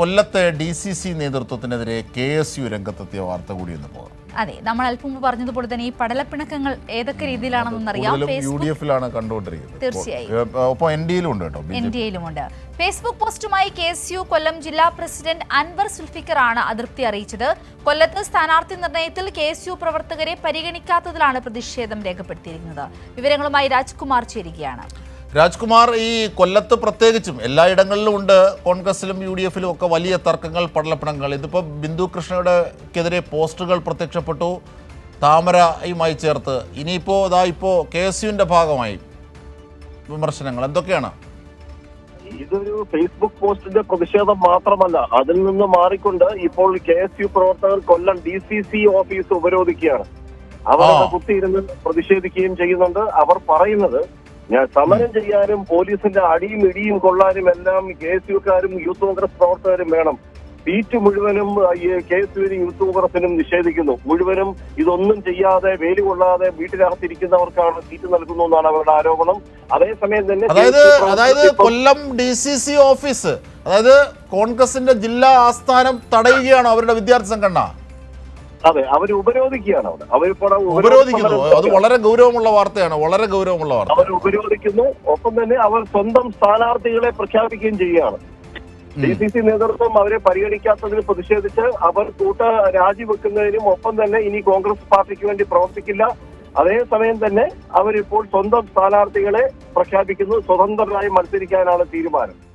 കൊല്ലത്തെ D C C നേതൃത്വത്തിനെതിരെ K S U രംഗത്തെത്തിയ വാർത്ത കൂടി ഒന്ന് പോകാം. അതെ നമ്മൾ അല്പം മുമ്പ് പറഞ്ഞതുപോലെ തന്നെ ഈ പടലപ്പിണക്കങ്ങൾ ഏതൊക്കെ രീതിയിലാണെന്നറിയാം യു ഫേസ്ബുക്ക് ഡി എഫിലാണ് കണ്ടുകൊണ്ടിരിക്കുന്നത്. തീർച്ചയായും. ഒപ്പം- എൻ ഡിയിലും ഉണ്ട് കേട്ടോ എൻ ഡി ഫേസ്ബുക്ക് പോസ്റ്റുമായി കെ എസ് യു കൊല്ലം ജില്ലാ പ്രസിഡന്റ് അൻവർ സുൽഫിക്കർ ആണ് അതൃപ്തി അറിയിച്ചത്. കൊല്ലത്ത് സ്ഥാനാർത്ഥി നിർണയത്തിൽ കെ എസ് യു പ്രവർത്തകരെ പരിഗണിക്കാത്തതിലാണ് പ്രതിഷേധം രേഖപ്പെടുത്തിയിരിക്കുന്നത്. വിവരങ്ങളുമായി രാജ്കുമാർ ചേരുകയാണ്. രാജ്കുമാർ ഈ കൊല്ലത്ത് പ്രത്യേകിച്ചും എല്ലായിടങ്ങളിലും ഉണ്ട്. കോൺഗ്രസിലും യു ഡി എഫിലും ഒക്കെ വലിയ തർക്കങ്ങൾ പടലപ്പണങ്ങൾ. ഇതിപ്പോൾ ബിന്ദു കൃഷ്ണയുടെക്കെതിരെ പോസ്റ്ററുകൾ പ്രത്യക്ഷപ്പെട്ടു. താമരയുമായി ചേർത്ത്. ഇനിയിപ്പോൾ ഇതാ ഇപ്പോൾ കെ എസ് യുവിന്റെ ഭാഗമായി വിമർശനങ്ങൾ. എന്തൊക്കെയാണ്? ഇതൊരു ഫേസ്ബുക്ക് പോസ്റ്റിന്റെ പ്രതിഷേധം മാത്രമല്ല. അതിൽ നിന്ന് മാറിക്കൊണ്ട് ഇപ്പോൾ കെ എസ് യു പ്രവർത്തകർ Kollam D C C office ഉപരോധിക്കുകയാണ്. അവർ കുത്തിയിരുന്ന് പ്രതിഷേധിക്കുകയും ചെയ്യുന്നുണ്ട്. അവർ പറയുന്നത് ഞാൻ സമരം ചെയ്യാനും പോലീസിന്റെ അടിയും ഇടിയും കൊള്ളാനും എല്ലാം കെ എസ് യുക്കാരും യൂത്ത് കോൺഗ്രസ് പ്രവർത്തകരും വേണം. സീറ്റ് മുഴുവനും കെ എസ് യുവിനും യൂത്ത് കോൺഗ്രസിനും നിഷേധിക്കുന്നു. മുഴുവനും ഇതൊന്നും ചെയ്യാതെ വേലി കൊള്ളാതെ വീട്ടിനകത്തിരിക്കുന്നവർക്കാണ് സീറ്റ് നൽകുന്നു എന്നാണ് അവരുടെ ആരോപണം. അതേസമയം തന്നെ അതായത് അതായത് Kollam D C C office അതായത് കോൺഗ്രസിന്റെ ജില്ലാ ആസ്ഥാനം തടയുകയാണ് അവരുടെ വിദ്യാർത്ഥി സംഘടന? അതെ അവർ ഉപരോധിക്കുകയാണ് അവിടെ. അവരിപ്പോൾ ഉപരോധിക്കുന്നു. അത് വളരെ ഗൗരവമുള്ള വാർത്തയാണ് വളരെ ഗൗരവമുള്ള വാർത്ത. അവർ ഉപരോധിക്കുന്നു. ഒപ്പം തന്നെ അവർ സ്വന്തം സ്ഥാനാർത്ഥികളെ പ്രഖ്യാപിക്കുകയും ചെയ്യുകയാണ്. ഡി സി സി നേതൃത്വം അവരെ പരിഗണിക്കാത്തതിൽ പ്രതിഷേധിച്ച് അവർ കൂട്ട രാജിവെക്കുന്നതിനും ഒപ്പം തന്നെ ഇനി കോൺഗ്രസ് പാർട്ടിക്ക് വേണ്ടി പ്രവർത്തിക്കില്ല. അതേസമയം തന്നെ അവരിപ്പോൾ സ്വന്തം സ്ഥാനാർത്ഥികളെ പ്രഖ്യാപിക്കുന്നു. സ്വതന്ത്രരായി മത്സരിക്കാനാണ് തീരുമാനം.